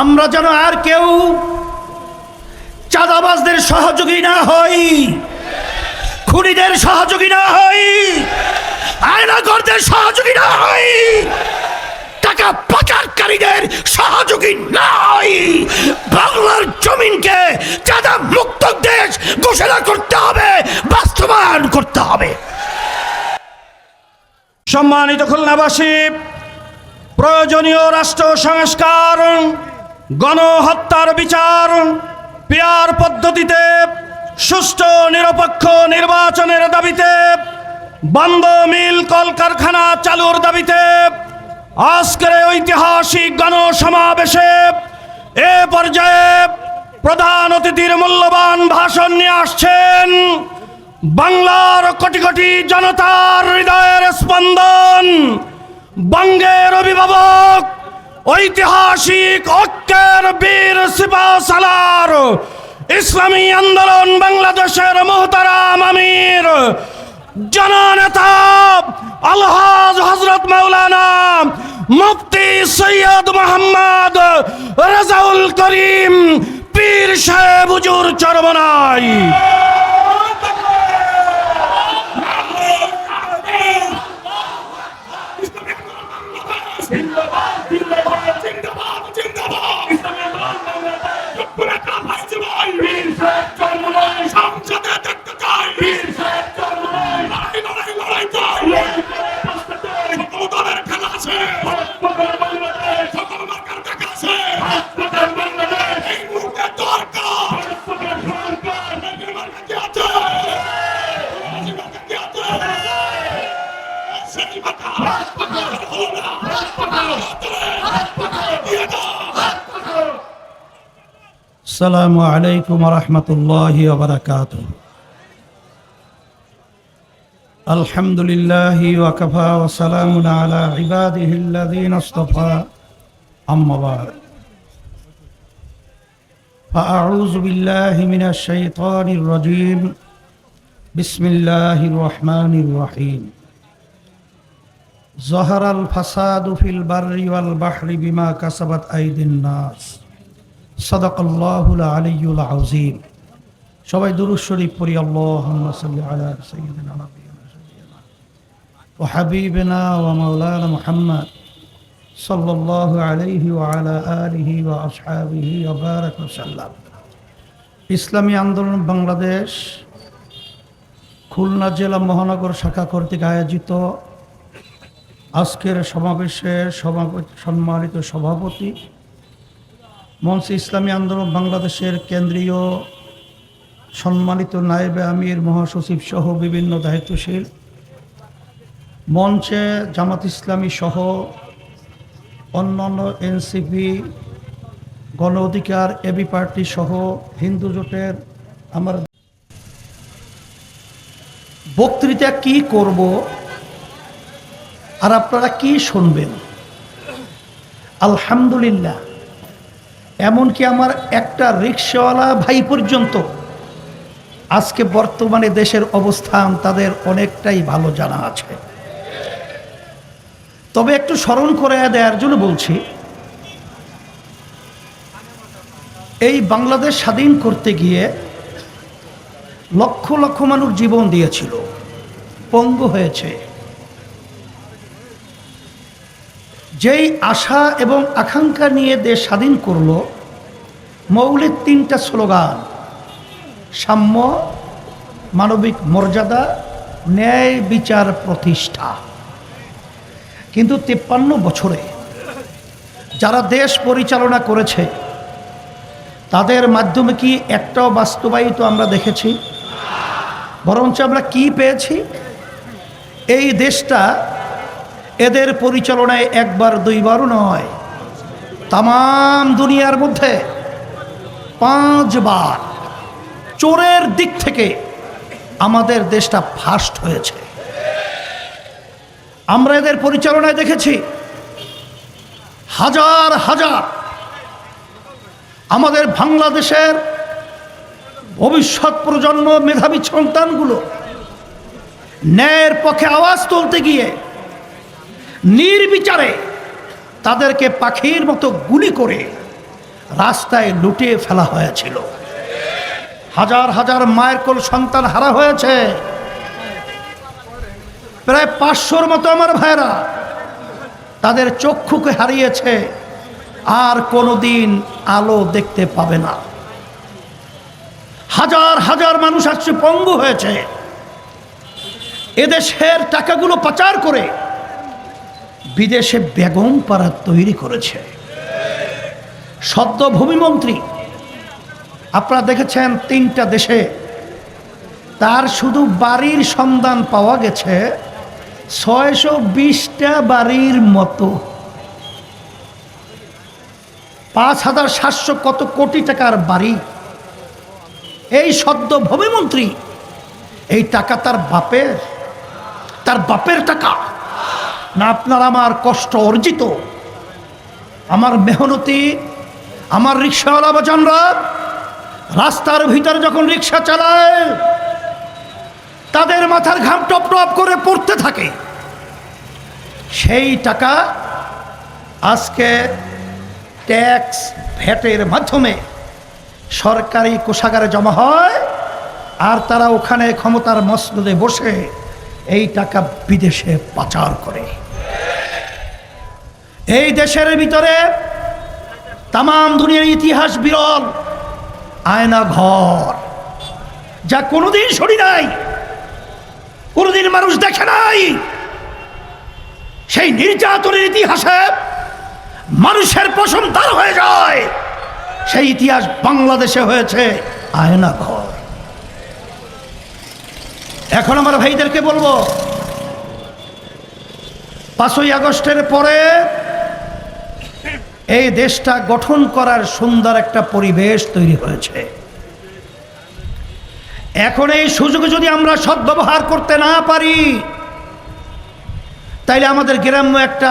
আমরা যেন আর কেউ চাঁদাবাজদের সহযোগী না হই, খুনিদের সহযোগী না হই আয়নাগরদের সহযোগী না হই, টাকা পাচারকারীদের সহযোগী না হই। বাংলার জমিনকে চাঁদা মুক্ত দেশ ঘোষণা করতে হবে, বাস্তবায়ন করতে হবে। সম্মানিত খুলনাবাসী, প্রয়োজনীয় রাষ্ট্র সংস্কার গণহত্যার বিচার, পেয়ার পদ্ধতিতে সুষ্ঠু, নিরপেক্ষ নির্বাচনের দাবিতে বন্ধ মিল কলকারখানা চালুর দাবিতে আজকের ঐতিহাসিক গণসমাবেশে এ পর্যায়ে প্রধান অতিথির মূল্যবান ভাষণ নিয়ে আসছেন বাংলার কোটি কোটি জনতার হৃদয়ের স্পন্দন, বঙ্গের অভিভাবক ঐতিহাসিক ঐক্যের বীর সিপা সালার ইসলামী আন্দোলন বাংলাদেশের মোহতারাম আমির। জননেতা আলহাজ হজরত মাওলানা মুফতি সৈয়দ মোহাম্মদ রাজাউল করিম পীর সাহেব হুজুর চরমনাই السلام عليكم ورحمة الله وبركاته الحمد لله وكفى وسلام على عباده الذين اصطفى أما بعد فأعوذ بالله من الشيطان الرجيم بسم الله الرحمن الرحيم ظهر الفساد في البر والبحر بما كسبت أيدي الناس সদাকাল্লাহুল আলিয়ুল আযীম। সবাই দুরূদ শরীফ পড়ি, আল্লাহুম্মা সাল্লি আলা সাইয়্যিদিনা নাবিয়িনা সাইয়্যিদিনা ওয়া হাবিবিনা মাওলানা মুহাম্মদ ইসলামী আন্দোলন বাংলাদেশ খুলনা জেলা মহানগর শাখা কর্তৃক আয়োজিত আজকের সমাবেশে সম্মানিত সভাপতি মঞ্চ ইসলামী আন্দোলন বাংলাদেশের কেন্দ্রীয় সম্মানিত নায়েবে আমির মহাসচিব সহ বিভিন্ন দায়িত্বশীল। মঞ্চে জামাত ইসলামী সহ অন্যান্য এনসিপি, গণ অধিকার, এবি পার্টি সহ হিন্দু জোটের আমার বক্তৃতা কি করব আর আপনারা কি শুনবেন? আলহামদুলিল্লাহ। এমনকি আমার একটা রিক্সাওয়ালা ভাই পর্যন্ত। আজকে বর্তমানে দেশের অবস্থান তাদের অনেকটাই ভালো জানা আছে। তবে একটু স্মরণ করে দেওয়ার জন্য বলছি, এই বাংলাদেশ স্বাধীন করতে গিয়ে লক্ষ লক্ষ মানুষ জীবন দিয়েছিল, পঙ্গু হয়েছে। যেই আশা এবং আকাঙ্ক্ষা নিয়ে দেশ স্বাধীন করল, মৌলিক তিনটা স্লোগান। সাম্য, মানবিক মর্যাদা, ন্যায় বিচার প্রতিষ্ঠা। কিন্তু তিপ্পান্ন বছরে যারা দেশ পরিচালনা করেছে, তাদের মাধ্যমে কি একটাও বাস্তবায়িত আমরা দেখেছি? বরঞ্চ আমরা কি পেয়েছি? এই দেশটা এদের পরিচালনায় একবার, দুইবারও নয়। তাম দুনিয়ার মধ্যে পাঁচবার চোরের দিক থেকে আমাদের দেশটা ফাস্ট হয়েছে। আমরা এদের পরিচালনায় দেখেছি, হাজার হাজার আমাদের বাংলাদেশের ভবিষ্যৎ প্রজন্ম, মেধাবী সন্তানগুলো ন্যায়ের পক্ষে আওয়াজ তুলতে গিয়ে নির্বিচারে তাদেরকে পাখির মতো গুলি করে রাস্তায় লুটিয়ে ফেলা হয়েছিল। হাজার হাজার মায়ের কোল সন্তান হারা হয়েছে। প্রায় পাঁচশোর মতো আমার ভাইরা তাদের চক্ষুকে হারিয়েছে। আর কোনোদিন আলো দেখতে পাবে না। হাজার হাজার মানুষ আজকে পঙ্গু হয়েছে। এদেশের টাকাগুলো পাচার করে বিদেশে বেগম পাড়া তৈরি করেছে। সদ্য ভূমিমন্ত্রী, আপনারা দেখেছেন তিনটা দেশে তার শুধু বাড়ির সন্ধান পাওয়া গেছে, ছয়শো বিশটা বাড়ির মতো। পাঁচ হাজার সাতশো কত কোটি টাকার বাড়ি। এই সদ্য ভূমিমন্ত্রী, এই টাকা তার বাপের তার বাপের টাকা। না আপনার আমার কষ্ট অর্জিত? আমার মেহনতি, আমার রিক্সাওয়ালা বাজানরা রাস্তার ভিতরে যখন রিক্সা চালায়, তাদের মাথার ঘাম টপ টপ করে পড়তে থাকে। সেই টাকা আজকে ট্যাক্স ভ্যাটের মাধ্যমে সরকারি কোষাগারে জমা হয়, আর তারা ওখানে ক্ষমতার মসনদে বসে এই টাকা বিদেশে পাচার করে। এই দেশের ভিতরে তাম দুনিয়ার ইতিহাস বিরল, আয়না ঘর, যা কোনোদিন শুনি নাই, কোনোদিন মানুষ দেখে নাই। সেই নির্যাতনের ইতিহাসে মানুষের পশমদার হয়ে যায়। সেই ইতিহাস বাংলাদেশে হয়েছে আয়না ঘর। এখন আমার ভাইদেরকে বলব, পাঁচই আগস্টের পরে এই দেশটা গঠন করার সুন্দর একটা পরিবেশ তৈরি হয়েছে। এখন এই সুযোগে যদি আমরা সদ্ব্যবহার করতে না পারি, তাইলে আমাদের গ্রাম্য একটা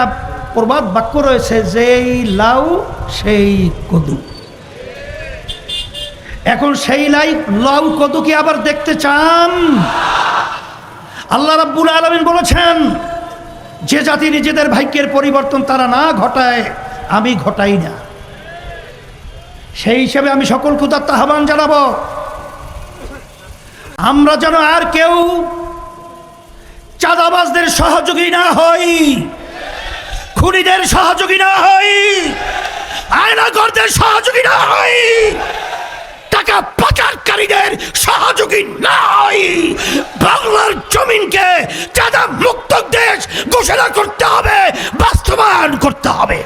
প্রবাদ বাক্য রয়েছে, যেই লাউ, সেই কদু। এখন সেই লাই, লাউ কত কি আবার দেখতে চান? আল্লাহ রাব্বুল আলমিন বলেছেন, যে জাতি নিজেদের ভাগ্যের পরিবর্তন তারা না ঘটায়, আমি ঘটাই না। সেই হিসেবে আমি সকল ক্ষুদার্ত আহ্বান জানাব। আমরা যেন আর কেউ চাঁদাবাজদের সহযোগী না হই, খুনিদের সহযোগী না হই, আয়নাগরদের সহযোগী না হই। সহযোগী না বাংলার জমিনকে চাঁদা মুক্ত দেশ ঘোষণা করতে হবে বাস্তবায়ন করতে হবে।